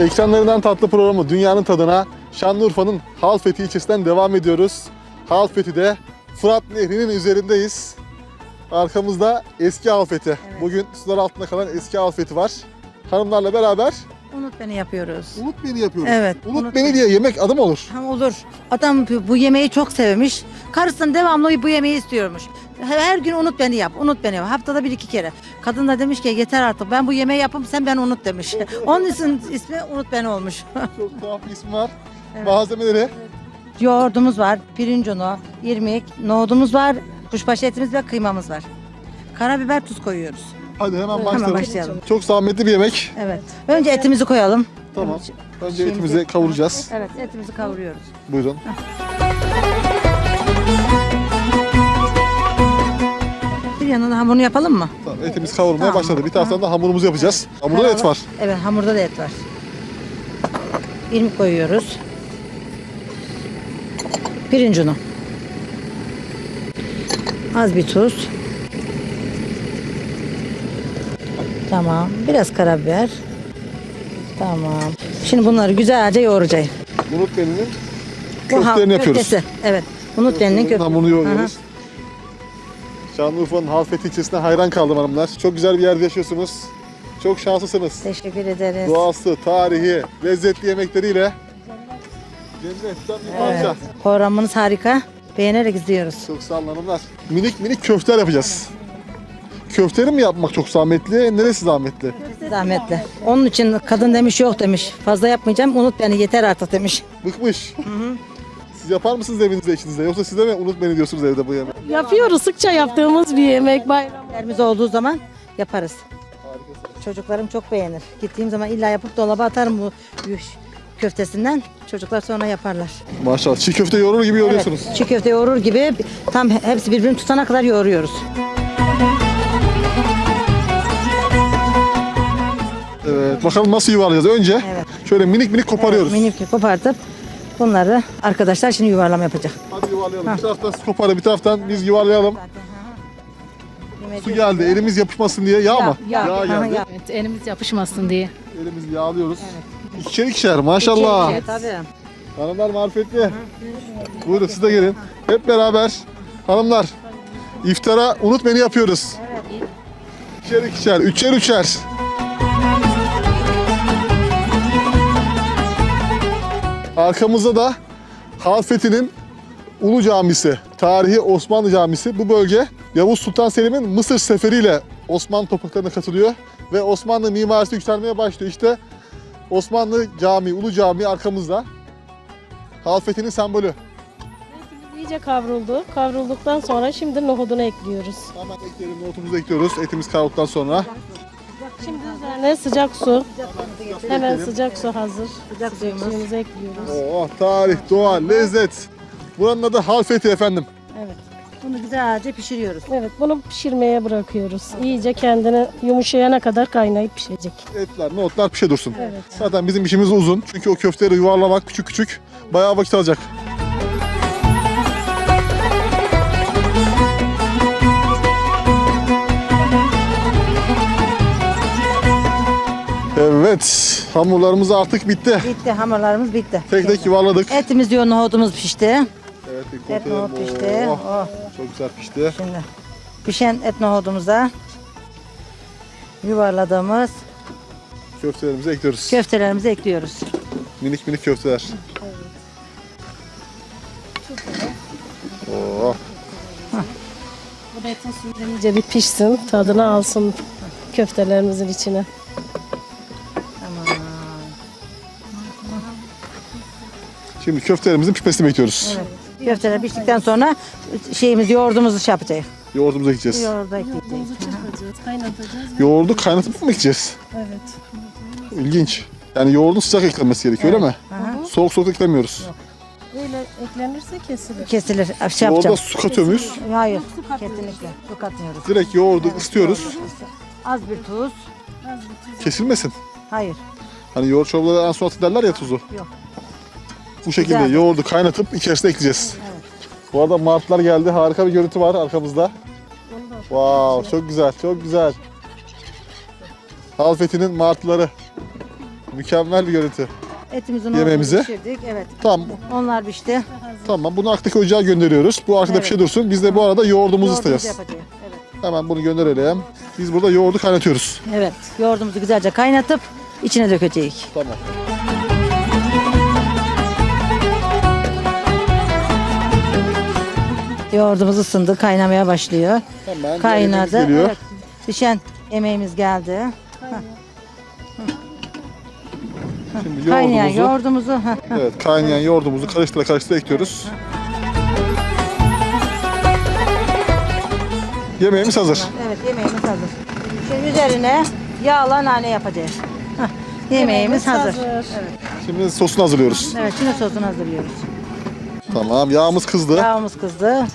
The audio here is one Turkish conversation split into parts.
Ekranlarından tatlı programı Dünyanın Tadına Şanlıurfa'nın Halfeti ilçesinden devam ediyoruz. Halfeti'de Fırat Nehri'nin üzerindeyiz. Arkamızda eski Halfeti. Bugün sular altında kalan eski Halfeti var. Hanımlarla beraber Unut beni yapıyoruz. Unut Beni yapıyoruz. Evet, Unut, Unut Beni diye yemek adım olur. Ha, olur. Adam bu- yemeği çok sevmiş. Karısından devamlı bu yemeği istiyormuş. Her gün unut beni yap, unut beni yap. Haftada bir iki kere. Kadın da demiş ki yeter artık ben bu yemeği yapım sen beni unut demiş. Onun için ismi unut beni olmuş. Çok tuhaf bir ismi var. Evet. Malzemeleri Yoğurdumuz var, pirinç unu, irmik, nohudumuz var, kuşbaşı etimiz ve kıymamız var. Karabiber, tuz koyuyoruz. Hadi hemen başlayalım. başlayalım. Çok zahmetli bir yemek. Evet. Önce etimizi koyalım. Tamam. Önce etimizi kavuracağız. Evet, etimizi kavuruyoruz. Buyurun. Bir yanına hamurunu yapalım mı? Tamam, etimiz kavrulmaya Tamam. başladı. Bir taraftan da hamurumuzu yapacağız. Hamurda da et var. Evet, hamurda da et var. İrmik koyuyoruz. Pirinç unu. Az bir tuz. Tamam. Biraz karabiber. Tamam. Şimdi bunları güzelce yoğuracağız. Unut Beni'nin Bu ha- köftelerini yapıyoruz. Köftesi. Evet. Unut deninin köftesi. Hamurunu yoğuruyoruz. Şanlıurfa'nın Halfeti ilçesine hayran kaldım hanımlar. Çok güzel bir yerde yaşıyorsunuz. Çok şanslısınız. Teşekkür ederiz. Doğası, tarihi, lezzetli yemekleriyle cennetten bir parça. Evet. Programımız harika. Beğenerek izliyoruz. Çok sağ olun hanımlar. Minik minik köfteler yapacağız. Köfteleri mi yapmak çok zahmetli? Neresi zahmetli? Zahmetli. Onun için kadın demiş yok demiş. Fazla yapmayacağım unut beni yeter artık demiş. Bıkmış. Siz yapar mısınız evinizde eşinizde? Yoksa siz de mi unut beni diyorsunuz evde bu yemeği? Yapıyoruz sıkça yaptığımız bir yemek bayram. Yerimiz olduğu zaman yaparız. Çocuklarım çok beğenir. Gittiğim zaman illa yapıp dolaba atarım bu yuş köftesinden. Çocuklar sonra yaparlar. Maşallah. Çiğ köfte yoğurur gibi yoğuruyorsunuz. Evet, çiğ köfte yoğurur gibi tam hepsi birbirini tutana kadar yoğuruyoruz. Evet. Bakalım nasıl yuvarlayacağız. Önce Evet. şöyle minik minik koparıyoruz. Evet, minik kopartıp bunları arkadaşlar şimdi yuvarlama yapacak. Hadi yuvarlayalım. Bir taraftan siz koparın, bir taraftan biz yuvarlayalım. Su geldi. Elimiz yapışmasın diye. Yağ, mı? yağ. Yağ Aha, geldi. yağ. Evet, elimiz yapışmasın diye. Elimizi yağlıyoruz. İkişer ikişer maşallah. Evet, tabii. Hanımlar marifetli. Buyurun siz de gelin. Hep beraber hanımlar iftara unut beni yapıyoruz. İkişer ikişer, üçer üçer. Arkamızda da Halfeti'nin Ulu Camisi, tarihi Osmanlı Camisi. Bu bölge Yavuz Sultan Selim'in Mısır seferiyle Osmanlı topraklarına katılıyor ve Osmanlı mimarisi yükselmeye başlıyor. İşte Osmanlı Camii, Ulu Camii arkamızda. Halfeti'nin sembolü. İyice kavruldu. Kavrulduktan sonra şimdi nohudunu ekliyoruz. Hemen ekleyelim, nohutumuzu ekliyoruz. Etimiz kavrulduktan sonra. Şimdi üzerine sıcak su. Hemen sıcak su hazır. Sıcak suyumuz. Suyumuzu ekliyoruz. Oh, tarih, doğa, lezzet. Buranın adı Halfeti efendim. Evet. Bunu güzelce pişiriyoruz. Evet bunu pişirmeye bırakıyoruz. İyice kendini yumuşayana kadar kaynayıp pişecek. Etler, nohutlar pişe dursun. Evet. Zaten bizim işimiz uzun. Çünkü o köfteleri yuvarlamak küçük küçük bayağı vakit alacak. Hamurlarımız artık bitti. Bitti hamurlarımız bitti. Tek tek yuvarladık. Etimiz diyor nohudumuz pişti. Evet, Et nohut pişti. Oh, Oh. çok güzel pişti. Şimdi pişen et nohudumuza yuvarladığımız Köftelerimizi ekliyoruz. köftelerimizi ekliyoruz. Minik minik köfteler. Oh, Bu etin suyu iyice bir pişsin. Tadını alsın köftelerimizin içine. Şimdi köftelerimizin pişmesini bekliyoruz. Köfteler piştikten sonra şeyimiz yoğurdumuzu şey yapacağız. Yoğurdumuza gideceğiz. Yoğurda ekleyeceğiz. çırpacağız, kaynatacağız. Yoğurdu kaynatıp mı gideceğiz? Evet. İlginç. Yani yoğurdun sıcak eklenmesi gerekiyor öyle mi? Aha. Soğuk soğuk eklemiyoruz. Böyle eklenirse kesilir. Kesilir. Şey Yoğurda yapacağım. su katıyor muyuz? Hayır. Kesinlikle. Su katmıyoruz. Direkt yoğurdu ısıtıyoruz. Az bir tuz. Kesilmesin. Hayır. Hani yoğurt çorbaları en son atı derler ya tuzu. Yok. Bu şekilde Güzel. yoğurdu kaynatıp içerisine ekleyeceğiz. Evet. Bu arada martılar geldi. Harika bir görüntü var arkamızda. Wow, çok güzel, çok güzel. Halfeti'nin martıları. Mükemmel bir görüntü. Etimizi Yemeğimizi. pişirdik. Evet. Tamam. Onlar pişti. Tamam. Bunu Akdaki Ocağa gönderiyoruz. Bu arkada Evet. bir şey dursun. Biz de bu arada yoğurdumuzu Yoğurdumuzu ısıtacağız. yapacağız. Evet. Hemen bunu gönderelim. Biz burada yoğurdu kaynatıyoruz. Evet. Yoğurdumuzu güzelce kaynatıp içine dökeceğiz. Tamam. Yoğurdumuz ısındı, kaynamaya başlıyor. Hemen yemeğimiz Kaynadı. geliyor. Evet. Pişen yemeğimiz geldi. Şimdi Kaynayan yoğurdumuzu, yoğurdumuzu. heh, heh. evet, kaynayan yoğurdumuzu karıştıra karıştıra ekliyoruz. Yemeğimiz hazır. Evet yemeğimiz hazır. Şimdi üzerine yağla nane yapacağız. Heh, Yemeğimiz hazır. Evet. Şimdi sosunu hazırlıyoruz. Evet şimdi sosunu hazırlıyoruz. Tamam. Yağımız kızdı. Yağımız kızdı. Hemen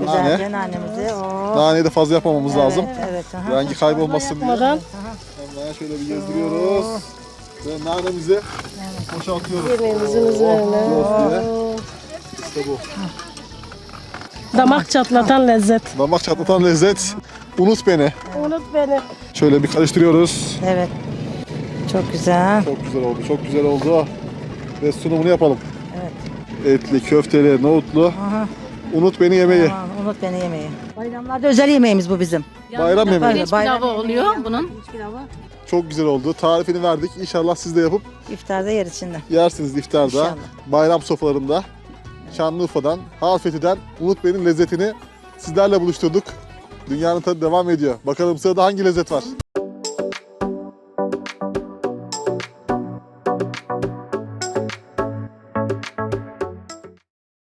Güzelce nane. nanemizi. Oo. Naneyi de fazla yapmamamız lazım. Evet, aha. Rengi kaybolmasın diye. Yapmadan Hemen şöyle bir gezdiriyoruz. Ve nanemizi boşaltıyoruz. yemeğimizin üzerine. Diye. Oo. İşte bu. Damak çatlatan lezzet. Damak çatlatan lezzet. Unut beni. Unut beni. Şöyle bir karıştırıyoruz. Evet. Çok güzel. Çok güzel oldu, çok güzel oldu. Ve sunumunu yapalım. Etli, köfteli, nohutlu. Aha. Unut beni yemeği. Aman, unut beni yemeği. Bayramlarda özel yemeğimiz bu bizim. Bayram yemeği. Böyle bayram pilavı oluyor yemeği, bunun. pirinç pilavı. Çok güzel oldu. Tarifini verdik. İnşallah siz de yapıp İftarda yeriz şimdi. yersiniz iftarda. İnşallah. Bayram sofralarında. Şanlıurfa'dan, Halfeti'den Unut Bey'in lezzetini sizlerle buluşturduk. Dünyanın tadı devam ediyor. Bakalım sırada hangi lezzet var?